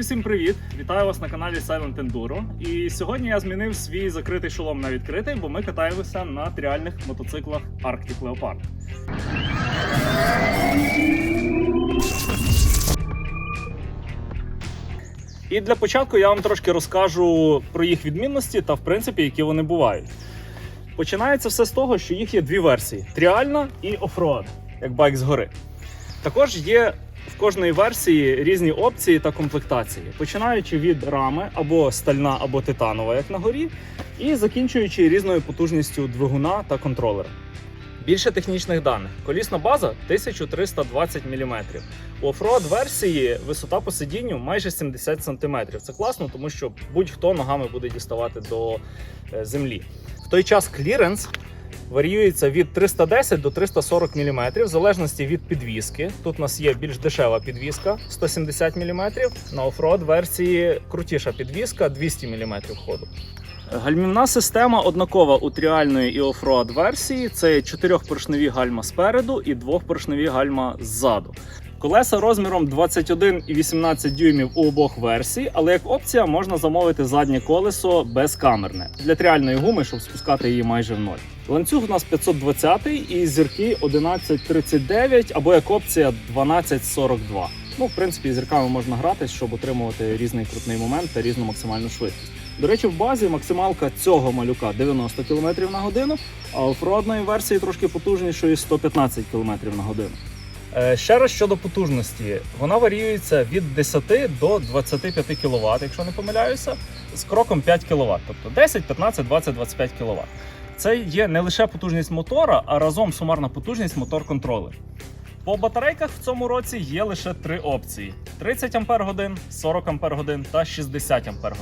Друзі, всім привіт! Вітаю вас на каналі Silent Enduro. І сьогодні я змінив свій закритий шолом на відкритий, бо ми катаємося на тріальних мотоциклах Arctic Leopard. І для початку я вам трошки розкажу про їх відмінності та, в принципі, які вони бувають. Починається все з того, що їх є дві версії: тріальна і офроад, як байк згори. Також є кожної версії різні опції та комплектації, починаючи від рами або стальна, або титанова, як на горі, і закінчуючи різною потужністю двигуна та контролера. Більше технічних даних. Колісна база 1320 мм. У офроад версії висота по сидінню майже 70 см. Це класно, тому що будь-хто ногами буде діставати до е, землі. В той час кліренс варіюється від 310 до 340 мм, в залежності від підвіски. Тут у нас є більш дешева підвіска 170 мм, на офрод версії крутіша підвіска 200 мм ходу. Гальмівна система однакова у тріальної і офроад версії. Це чотирьохпоршневі гальма спереду і двохпоршневі гальма ззаду. Колеса розміром 21 і 18 дюймів у обох версій, але як опція можна замовити заднє колесо безкамерне для тріальної гуми, щоб спускати її майже в ноль. Ланцюг у нас 520 і зірки 1139 або як опція 1242. Ну, в принципі, зірками можна гратись, щоб отримувати різний крутний момент та різну максимальну швидкість. До речі, в базі максималка цього малюка 90 км на годину, а офродної версії трошки потужнішої 115 км на годину. Е, Ще раз щодо потужності, вона варіюється від 10 до 25 кВт, якщо не помиляюся, з кроком 5 кВт, тобто 10, 15, 20, 25 кВт. Це є не лише потужність мотора, а разом сумарна потужність мотор-контролер. По батарейках в цьому році є лише три опції: 30 Ах, 40 Ах та 60 Ах.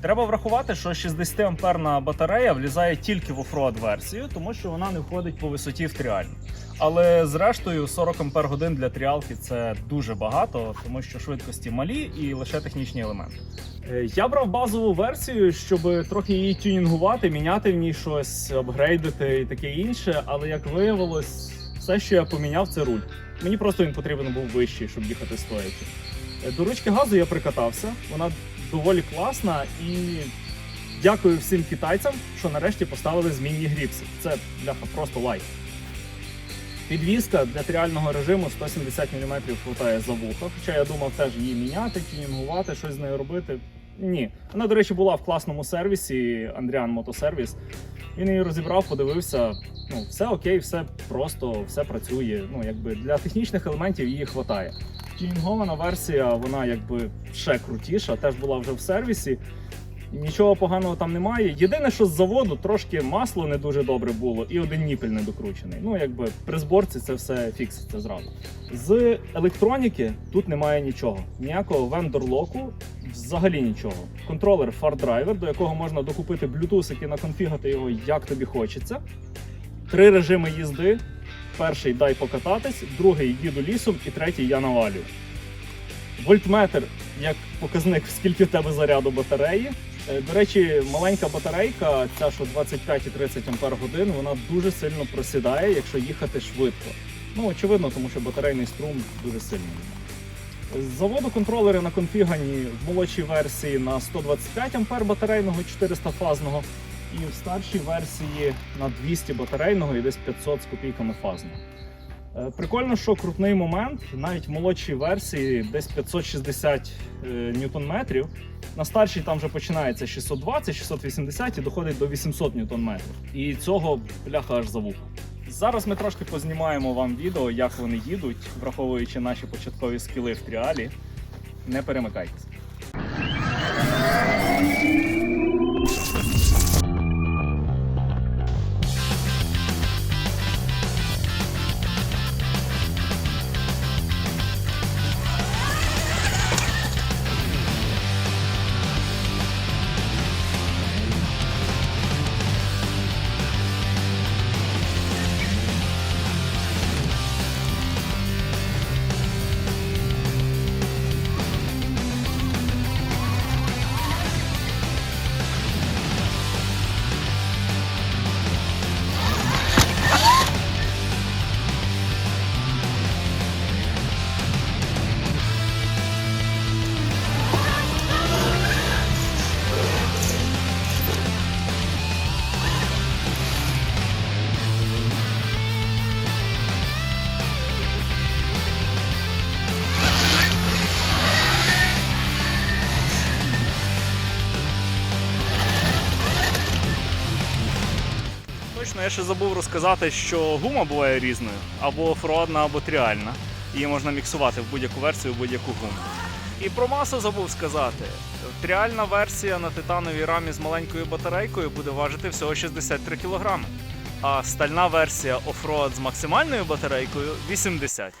Треба врахувати, що 60 амперна батарея влізає тільки в офроад версію, тому що вона не входить по висоті в тріальну. Але зрештою 40 Ах для тріалки це дуже багато, тому що швидкості малі і лише технічні елементи. Е, Я брав базову версію, щоб трохи її тюнінгувати, міняти в ній щось, апгрейдити і таке інше. Але як виявилось, все, що я поміняв, це руль. Мені просто він потрібен був вищий, щоб їхати стоячи. Е, До ручки газу я прикатався. Вона доволі класна і дякую всім китайцям, що нарешті поставили змінні гріпси. Це бляха просто лайк. Підвізка для тріального режиму 170 мм хватає за вуха. Хоча я думав теж її міняти, тюнінгувати, щось з нею робити. Ні. Вона, до речі, була в класному сервісі Андріан Мотосервіс. Він її розібрав, подивився. Ну, все окей, все просто, все працює. Ну, якби для технічних елементів її вистачає. Тюнінгована версія, вона якби ще крутіша, теж була вже в сервісі. Нічого поганого там немає. Єдине, що з заводу трошки масло не дуже добре було, і один ніпель не докручений. Ну, якби при зборці це все фікситься зразу. З електроніки тут немає нічого. Ніякого вендор-локу, взагалі нічого. Контролер FarDriver, до якого можна докупити блютусик і наконфігати його як тобі хочеться. Три режими їзди. Перший дай покататись, другий їду лісом і третій я навалюю. Вольтметр як показник, скільки в тебе заряду батареї. Е, До речі, маленька батарейка, ця що 25 і 30 Ампер годин, вона дуже сильно просідає, якщо їхати швидко. Ну, очевидно, тому що батарейний струм дуже сильний. З заводу контролери наконфігані в молодшій версії на 125 Ампер батарейного 400 фазного, і в старшій версії на 200 батарейного і десь 500 з копійками фазного. Е, Прикольно, що крутний момент, навіть в молодшій версії десь 560 е, ньютон-метрів. На старшій там вже починається 620, 680 і доходить до 800 ньютон-метрів. І цього бляха аж за вухо. Зараз ми трошки познімаємо вам відео, як вони їдуть, враховуючи наші початкові скіли в тріалі. Не перемикайтесь. Точно, я ще забув розказати, що гума буває різною, або офроадна, або тріальна. Її можна міксувати в будь-яку версію, в будь-яку гуму. І про масу забув сказати. Тріальна версія на титановій рамі з маленькою батарейкою буде важити всього 63 кг, а стальна версія офроад з максимальною батарейкою 80.